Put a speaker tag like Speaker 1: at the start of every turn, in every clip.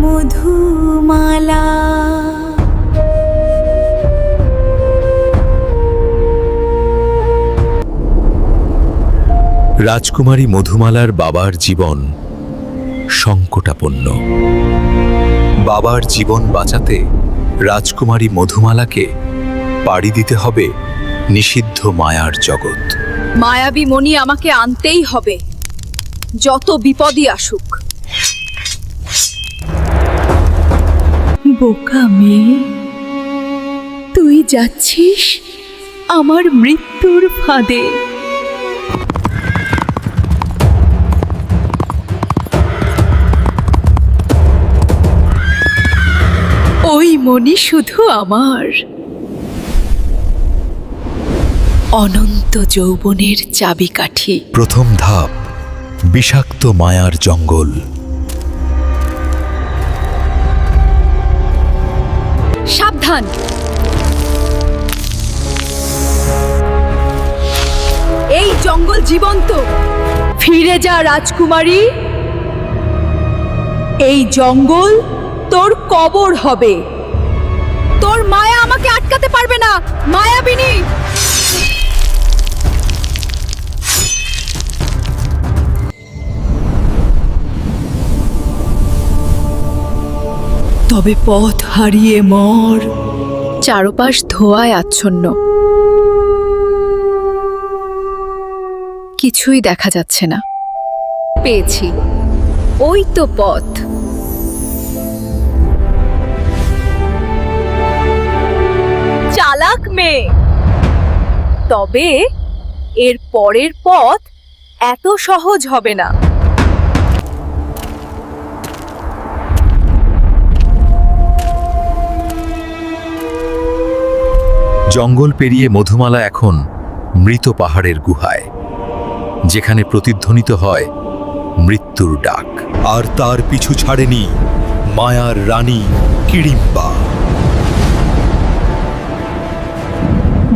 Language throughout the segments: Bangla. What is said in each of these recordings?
Speaker 1: মধুমালা।
Speaker 2: রাজকুমারী মধুমালার বাবার জীবন সংকটাপন্ন। বাবার জীবন বাঁচাতে রাজকুমারী মধুমালাকে পাড়ি দিতে হবে নিষিদ্ধ মায়ার জগৎ।
Speaker 3: মায়াবী মণি আমাকে আনতেই হবে। যত বিপদই আসুক।
Speaker 1: বোকা মেয়ে। তুই যাচ্ছিস আমার মৃত্যুর ফাঁদে। ওই মনি শুধু আমার। অনন্ত যৌবনের চাবিকাঠি।
Speaker 2: প্রথম ধাপ, বিষাক্ত মায়ার জঙ্গল।
Speaker 3: সাবধান এই জঙ্গল জীবন্ত। ফিরে যা রাজকুমারী। এই জঙ্গল তোর কবর হবে। তোর মায়া আমাকে আটকাতে পারবে না। মায়াবিনী!
Speaker 1: তবে পথ হারিয়ে মর।
Speaker 3: চারপাশ ধোয়ায় আচ্ছন্ন। কিছুই দেখা যাচ্ছে না। পেয়েছি। ওই তো পথ। চালাক মেয়ে। তবে এর পরের পথ এত সহজ হবে না।
Speaker 2: জঙ্গল পেরিয়ে মধুমালা এখন মৃত পাহাড়ের গুহায়, যেখানে প্রতিধ্বনিত হয় মৃত্যুর ডাক। আর তার পিছু ছাড়েনি মায়ার রানী কিড়িম্বা।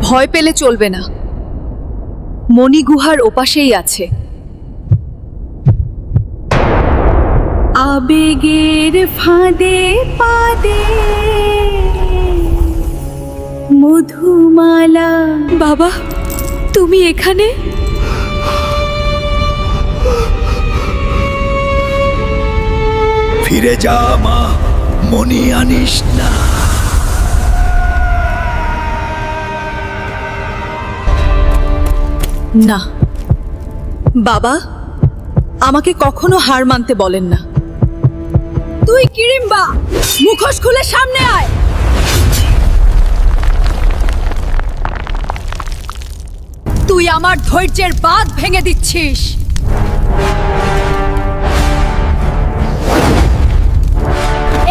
Speaker 3: ভয় পেলে চলবে না। মণিগুহার ওপাশেই আছে।
Speaker 1: আবেগের ফাঁদে পাদে মধুমালা।
Speaker 3: বাবা তুমি এখানে?
Speaker 2: ফিরে যা মা মনি আনিস না।
Speaker 3: না। বাবা আমাকে কখনো হার মানতে বলেন না। তুই কিরিম্বা মুখোশ খুলে সামনে আয়। আমার ধৈর্যের বাঁধ ভেঙে দিচ্ছিস।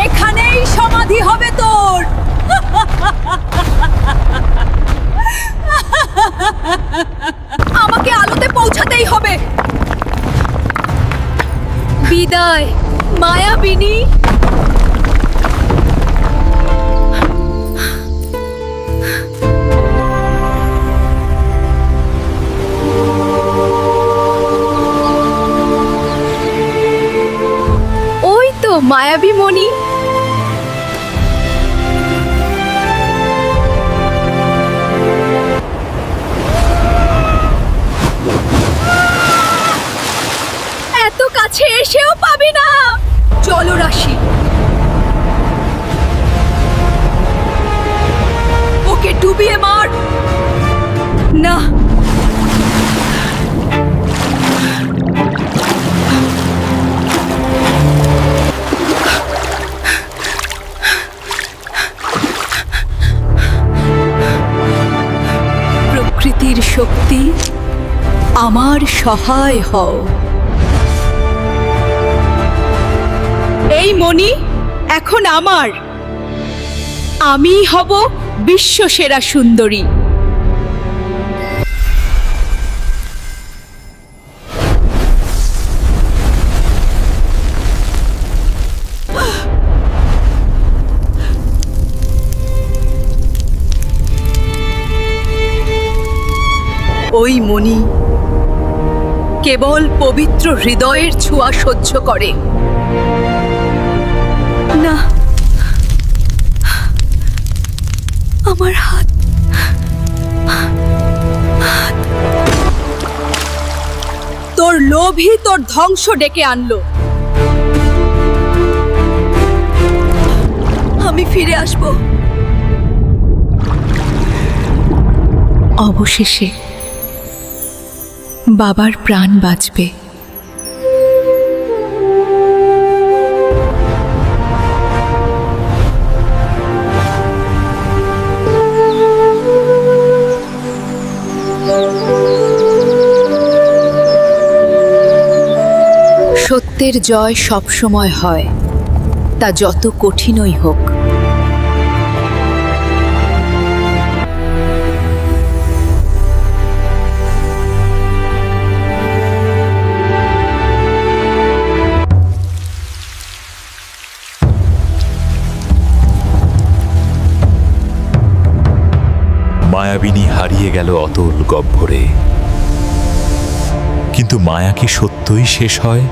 Speaker 3: এখানেই সমাধি হবে তোর। আমাকে আলোতে পৌঁছাতেই হবে। বিদায়, মায়াবিনী। মায়াবী মণি।
Speaker 1: শক্তি আমার সহায় হও। এই মণি এখন আমার। আমি হব বিশ্বসেরা সুন্দরী। ওই মনি কেবল পবিত্র হৃদয়ের ছোঁয়া সহ্য করে। না। আমার হাত।
Speaker 4: তোর লোভই তোর ধ্বংস ডেকে আনলো। আমি ফিরে আসব।
Speaker 3: অবশেষে বাবার প্রাণ বাঁচবে। সত্যের জয় সবসময় হয় তা যত কঠিনই হোক।
Speaker 2: মায়াবিনী হারিয়ে গেল অতল গহ্বরে। কিন্তু মায়া কি সত্যই শেষ হয়?